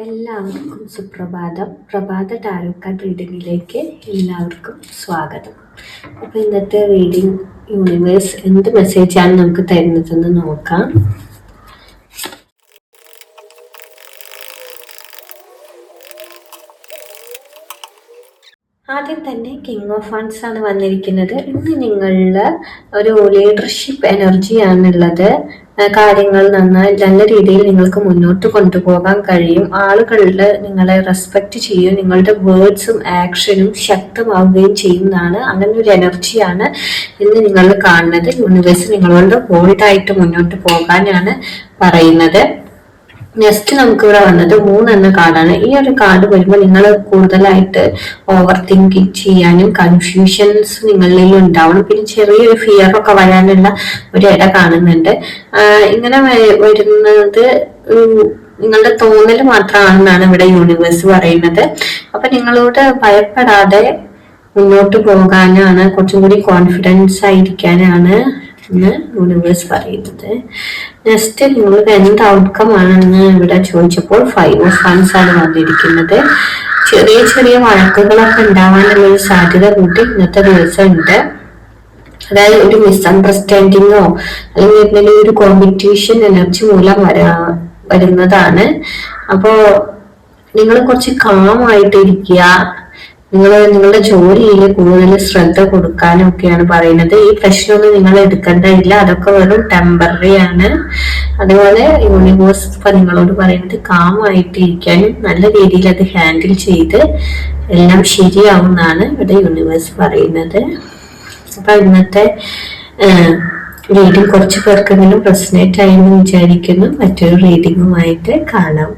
എല്ലാവർക്കും സുപ്രഭാതം. പ്രഭാത ടാരോക്കാർഡ് കാർഡ് റീഡിങ്ങിലേക്ക് എല്ലാവർക്കും സ്വാഗതം. അപ്പോൾ ഇന്നത്തെ റീഡിംഗ് യൂണിവേഴ്സ് എന്ത് മെസ്സേജ് ആണ് നമുക്ക് തരുന്നതെന്ന് നോക്കാം. ആദ്യം തന്നെ കിങ് ഓഫ് ഫണ്ട്സ് ആണ് വന്നിരിക്കുന്നത്. ഇന്ന് നിങ്ങളിൽ ഒരു ലീഡർഷിപ്പ് എനർജിയാണുള്ളത് കാര്യങ്ങൾ നന്നായി നല്ല രീതിയിൽ നിങ്ങൾക്ക് മുന്നോട്ട് കൊണ്ടുപോകാൻ കഴിയും. ആളുകളിൽ നിങ്ങളെ റെസ്പെക്ട് ചെയ്യും നിങ്ങളുടെ വേർഡ്സും ആക്ഷനും ശക്തമാവുകയും ചെയ്യുന്നതാണ്. അങ്ങനെ ഒരു എനർജിയാണ് ഇന്ന് നിങ്ങൾ കാണുന്നത്. യൂണിവേഴ്സ് നിങ്ങളോട് ബോൾഡായിട്ട് മുന്നോട്ട് പോകാനാണ് പറയുന്നത്. നെക്സ്റ്റ് നമുക്ക് ഇവിടെ വന്നത് മൂന്നെന്ന കാർഡാണ്. ഈ ഒരു കാർഡ് വരുമ്പോൾ നിങ്ങൾ കൂടുതലായിട്ട് ഓവർ തിങ്കിങ് ചെയ്യാനും കൺഫ്യൂഷൻസ് നിങ്ങളിൽ ഉണ്ടാവണം. പിന്നെ ചെറിയൊരു ഫിയർ ഒക്കെ വരാനുള്ള ഒരു ഇട കാണുന്നുണ്ട്. ഇങ്ങനെ വരുന്നത് നിങ്ങളുടെ തോന്നൽ മാത്രമാണെന്നാണ് ഇവിടെ യൂണിവേഴ്സ് പറയുന്നത്. അപ്പൊ നിങ്ങളോട് ഭയപ്പെടാതെ മുന്നോട്ട് പോകാനാണ് കുറച്ചും കൂടി കോൺഫിഡൻസ് ആയിരിക്കാനാണ് എന്ന് യൂണിവേഴ്സ് പറയുന്നത്. നെക്സ്റ്റ് നിങ്ങൾക്ക് എന്ത് ഔട്ട്കം ആണെന്ന് ഇവിടെ ചോദിച്ചപ്പോൾ ഫൈവ് ഓഫ് ഫണ്ട്സ് ആണ് വന്നിരിക്കുന്നത്. ചെറിയ ചെറിയ വഴക്കുകളൊക്കെ ഉണ്ടാവാനുള്ള ഒരു സാധ്യത കൂട്ടി ഇന്നത്തെ ദിവസം ഉണ്ട്. അതായത് ഒരു മിസ്അണ്ടർസ്റ്റാൻഡിങ്ങോ അല്ലെങ്കിൽ എന്തെങ്കിലും ഒരു കോമ്പറ്റീഷൻ എനർജി മൂലം വരാ വരുന്നതാണ്. അപ്പോ നിങ്ങൾ കുറച്ച് കാമായിട്ട് ഇരിക്കുക നിങ്ങൾ നിങ്ങളുടെ ജോലിയിൽ കൂടുതൽ ശ്രദ്ധ കൊടുക്കാനും ഒക്കെയാണ് പറയുന്നത്. ഈ പ്രശ്നമൊന്നും നിങ്ങൾ എടുക്കേണ്ടതില്ല അതൊക്കെ വെറും ടെമ്പററി ആണ്. അതുപോലെ യൂണിവേഴ്സ് ഇപ്പൊ നിങ്ങളോട് പറയുന്നത് കാമായിട്ട് ഇരിക്കാനും നല്ല രീതിയിൽ അത് ഹാൻഡിൽ ചെയ്ത് എല്ലാം ശരിയാവും എന്നാണ് ഇവിടെ യൂണിവേഴ്സ് പറയുന്നത്. അപ്പൊ ഇന്നത്തെ റീഡിംഗ് കുറച്ച് പേർക്കെങ്കിലും ആയി എന്ന് വിചാരിക്കുന്നു. മറ്റൊരു റീഡിങ്ങുമായിട്ട് കാണാം.